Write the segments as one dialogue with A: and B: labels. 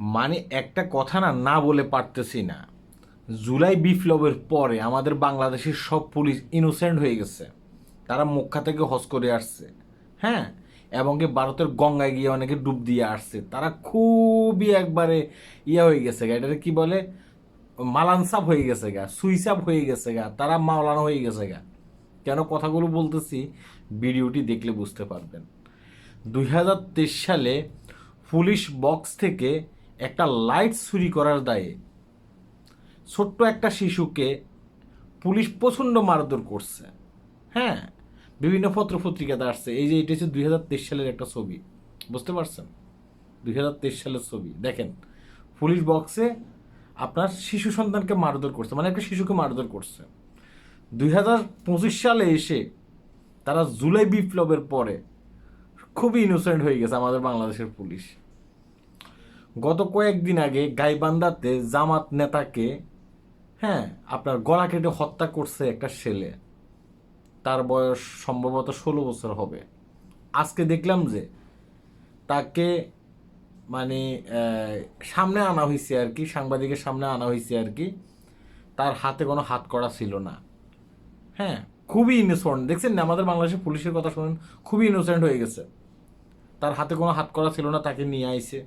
A: মানে একটা কথা না না বলে পারতেছি না। জুলাই বিপ্লবের পরে আমাদের বাংলাদেশের সব পুলিশ ইনোসেন্ট হয়ে গেছে। তারা মক্কা থেকে হজ করে আসছে। হ্যাঁ? এবং কি ভারতের গঙ্গায় গিয়ে অনেকে ডুব দিয়ে আসছে। তারা খুবই একবারে ইয়ে হয়ে গেছে গা। এটাকে কি বলে? মালানসাপ হয়ে গেছে গা। সুইসাপ হয়ে গেছে গা। তারা মাওলানা হয়ে গেছে গা। কেন কথাগুলো বলতেছি? ভিডিওটি দেখলে বুঝতে পারবেন। দুই হাজার তেইশ সালে পুলিশ বক্স থেকে একটা লাইট চুরি করার দায়ে ছোট্ট একটা শিশুকে পুলিশ প্রচণ্ড মারধর করছে। হ্যাঁ বিভিন্ন পত্র পত্রিকাতে আসছে। এই যে এটা হচ্ছে দুই হাজার তেইশ সালের একটা ছবি। বুঝতে পারছেন? দুই হাজার তেইশ সালের ছবি। দেখেন, পুলিশ বক্সে আপনার শিশু সন্তানকে মারধর করছে মানে একটা শিশুকে মারধর করছে। দুই হাজার পঁচিশ সালে এসে তারা জুলাই বিপ্লবের পরে খুবই ইনোসেন্ট হয়ে গেছে আমাদের বাংলাদেশের পুলিশ। গত কয়েকদিন আগে গাইবান্ধাতে জামাত নেতাকে হ্যাঁ আপনার গলা কেটে হত্যা করছে একটা ছেলে। তার বয়স সম্ভবত ষোলো বছর হবে। আজকে দেখলাম যে তাকে মানে সামনে আনা হয়েছে আর কি, সাংবাদিকের সামনে আনা হয়েছে আর কি। তার হাতে কোনো হাত করা ছিল না। হ্যাঁ খুবই ইনোসেন্ট দেখছেন না, আমাদের বাংলাদেশের পুলিশের কথা শুনেন, খুবই ইনোসেন্ট হয়ে গেছে। তার হাতে কোনো হাত করা ছিল না, তাকে নিয়ে আইছে।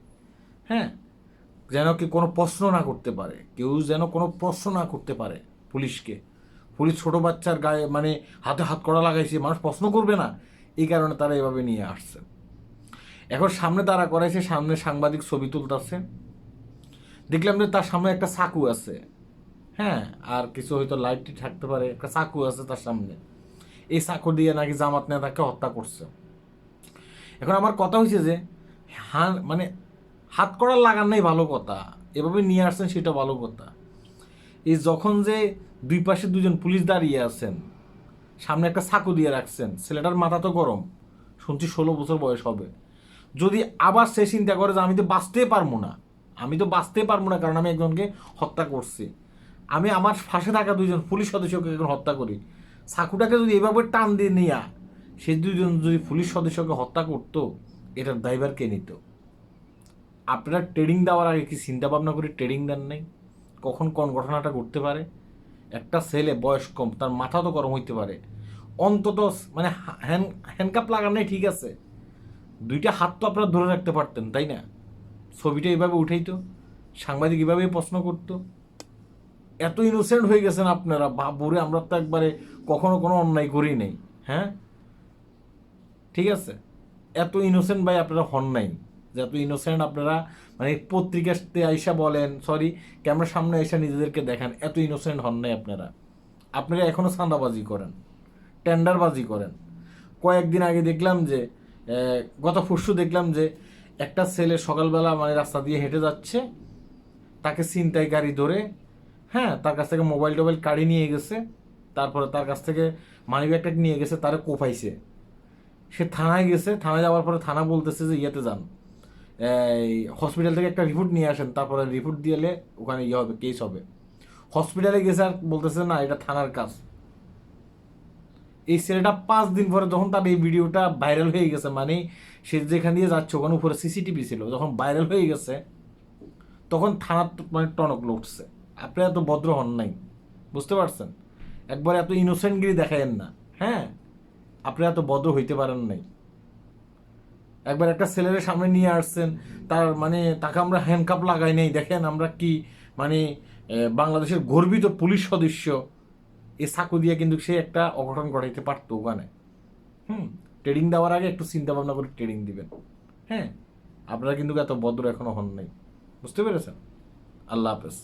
A: হ্যাঁ? যেন কি কোনো প্রশ্ন না করতে পারে। কেউ যেন কোনো প্রশ্ন না করতে পারে পুলিশকে। পুলিশ ছোট বাচ্চার গায়ে মানে হাতে হাত করা লাগাইছে, মানুষ প্রশ্ন করবে না। এই কারণে তারা এভাবে নিয়ে আসছে। এখন সামনে তারা করাইছে, সামনে সাংবাদিক ছবি তুলতেছে। দেখলাম যে তার সামনে একটা চাকু আছে। হ্যাঁ? আর কিছু হয়তো লাইটটি থাকতে পারে, একটা চাকু আছে তার সামনে। এই চাকু দিয়ে নাকি জামাত নেতাকে হত্যা করছে। এখন আমার কথা হয়েছে যে হ্যাঁ মানে হাত করার লাগান নাই ভালো কথা। এভাবে নিয়ে আসছেন সেটা ভালো কথা। এই যখন যে দুই পাশে দুজন পুলিশ দাঁড়িয়ে আছেন, সামনে একটা চাকু দিয়ে রাখছেন, ছেলেটার মাথা তো গরম, শুনছি ষোলো বছর বয়স হবে। যদি আবার সে চিন্তা করে যে আমি তো বাঁচতে পারব না, আমি তো বাঁচতে পারব না কারণ আমি একজনকে হত্যা করছি। আমি আমার ফাঁসে থাকা দুজন পুলিশ সদস্যকে এখন হত্যা করি। চাকুটাকে যদি এভাবে টান দিয়ে নিয়া, সে দুজন যদি পুলিশ সদস্যকে হত্যা করতো, এটার ড্রাইভার কে নিত? আপনারা ট্রেডিং দেওয়ার আগে কি চিন্তা ভাবনা করে ট্রেডিং দেন নাই? কখন কোন ঘটনাটা ঘটতে পারে? একটা ছেলে বয়স কম, তার মাথা তো গরম হইতে পারে। অন্তত মানে হ্যান্ড হ্যান্ডকাপ লাগানোই ঠিক আছে। দুইটা হাত তো আপনারা ধরে রাখতে পারতেন, তাই না? ছবিটা এইভাবে উঠেই তো সাংবাদিক এভাবেই প্রশ্ন করতো। এত ইনোসেন্ট হয়ে গেছেন আপনারা বাবুরে আমরা তো একবারে কখনো কোনো অন্যায় করি নাই হ্যাঁ? ঠিক আছে? এত ইনোসেন্ট ভাই আপনারা হন নাই। যে এত ইনোসেন্ট আপনারা মানে পত্রিকাতে আইসা বলেন সরি ক্যামেরার সামনে আইসা নিজেদেরকে দেখান, এত ইনোসেন্ট হন নাই আপনারা। আপনারা এখনও চাঁদাবাজি করেন টেন্ডারবাজি করেন। কয়েকদিন আগে দেখলাম যে গত পরশু দেখলাম যে, একটা ছেলে সকালবেলা মানে রাস্তা দিয়ে হেঁটে যাচ্ছে, তাকে চিন্তায় গাড়ি ধরে হ্যাঁ তার কাছ থেকে মোবাইল টোবাইল কাড়ি নিয়ে গেছে, তারপরে তার কাছ থেকে মানি ব্যাগটা নিয়ে গেছে, তারে কোপাইছে। সে থানায় গেছে, থানায় যাওয়ার পরে থানা বলতেছে যে, ইয়েতে যান। হসপিটাল থেকে একটা রিপোর্ট নিয়ে আসেন, তারপরে রিপোর্ট দিলে ওখানে ইয়ে হবে কেস হবে। হসপিটালে গেছে আর বলতেছে না, এটা থানার কাজ। এই ছেলেটা পাঁচ দিন পরে যখন তার এই ভিডিওটা ভাইরাল হয়ে গেছে মানে সে যেখান দিয়ে যাচ্ছে, ওখানে উপরে সিসিটিভি ছিল, যখন ভাইরাল হয়ে গেছে, তখন থানার মানে টনক লুটছে। আপনি এত ভদ্র হন নাই, বুঝতে পারছেন? একবার এত ইনোসেন্টগিরি দেখায়েন না হ্যাঁ? আপনি এত ভদ্র হইতে পারেন নাই। একবার একটা ছেলের সামনে নিয়ে আসছেন, তার মানে তাকে আমরা হ্যান্ডকাপ লাগাই নাই। দেখেন আমরা কি মানে বাংলাদেশের গর্বিত পুলিশ সদস্য। এ সাকু দিয়ে কিন্তু সে একটা অঘটন ঘটাইতে পারতো ওখানে। হুম ট্রেডিং দেওয়ার আগে একটু চিন্তা ভাবনা করে ট্রেডিং দিবেন। হ্যাঁ আপনারা কিন্তু এত ভদ্র এখনও হন নাই। বুঝতে পেরেছেন? আল্লাহ হাফেজ।